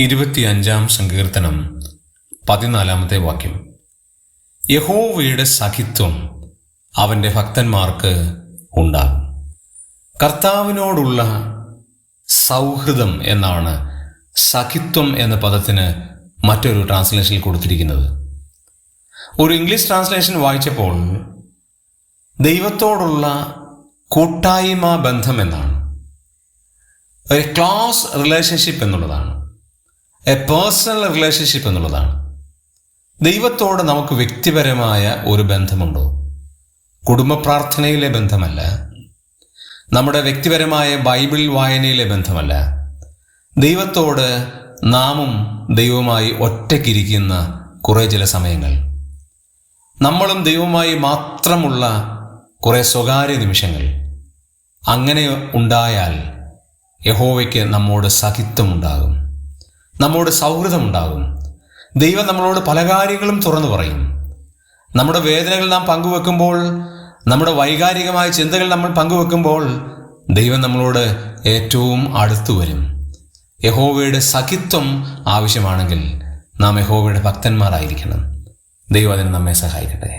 ഇരുപത്തിയഞ്ചാം സങ്കീർത്തനം പതിനാലാമത്തെ വാക്യം. യഹോവയുടെ സഖിത്വം അവന്റെ ഭക്തന്മാർക്ക് ഉണ്ടാകും. കർത്താവിനോടുള്ള സൗഹൃദം എന്നാണ് സഖിത്വം എന്ന പദത്തിന് മറ്റൊരു ട്രാൻസ്ലേഷനിൽ കൊടുത്തിരിക്കുന്നത്. ഒരു ഇംഗ്ലീഷ് ട്രാൻസ്ലേഷൻ വായിച്ചപ്പോൾ ദൈവത്തോടുള്ള കൂട്ടായ്മ ബന്ധം എന്നാണ്. ഒരു ക്ലോസ് റിലേഷൻഷിപ്പ് എന്നുള്ളതാണ്. എ പേഴ്സണൽ റിലേഷൻഷിപ്പ് എന്നുള്ളതാണ്. ദൈവത്തോട് നമുക്ക് വ്യക്തിപരമായ ഒരു ബന്ധമുണ്ടോ? കുടുംബ പ്രാർത്ഥനയിലെ ബന്ധമല്ല. നമ്മുടെ വ്യക്തിപരമായ ബൈബിൾ വായനയിലെ ബന്ധമല്ല. ദൈവത്തോട് നാമും ദൈവമായി ഒറ്റയ്ക്കിരിക്കുന്ന കുറേ ചില സമയങ്ങൾ. നമ്മളും ദൈവമായി മാത്രമുള്ള കുറേ സ്വകാര്യ നിമിഷങ്ങൾ. അങ്ങനെ ഉണ്ടായാൽ യഹോവയ്ക്ക് നമ്മോട് സഹിത്വമുണ്ടാകും നമ്മോട് സൗഹൃദമുണ്ടാകും. ദൈവം നമ്മളോട് പല കാര്യങ്ങളും തുറന്നു പറയും. നമ്മുടെ വേദനകൾ നാം പങ്കുവെക്കുമ്പോൾ നമ്മുടെ വൈകാരികമായ ചിന്തകൾ നമ്മൾ പങ്കുവെക്കുമ്പോൾ ദൈവം നമ്മളോട് ഏറ്റവും അടുത്തു വരും. യഹോവയുടെ സഖിത്വം ആവശ്യമാണെങ്കിൽ നാം യഹോവയുടെ ഭക്തന്മാരായിരിക്കണം. ദൈവം അതിന് നമ്മെ സഹായിക്കട്ടെ.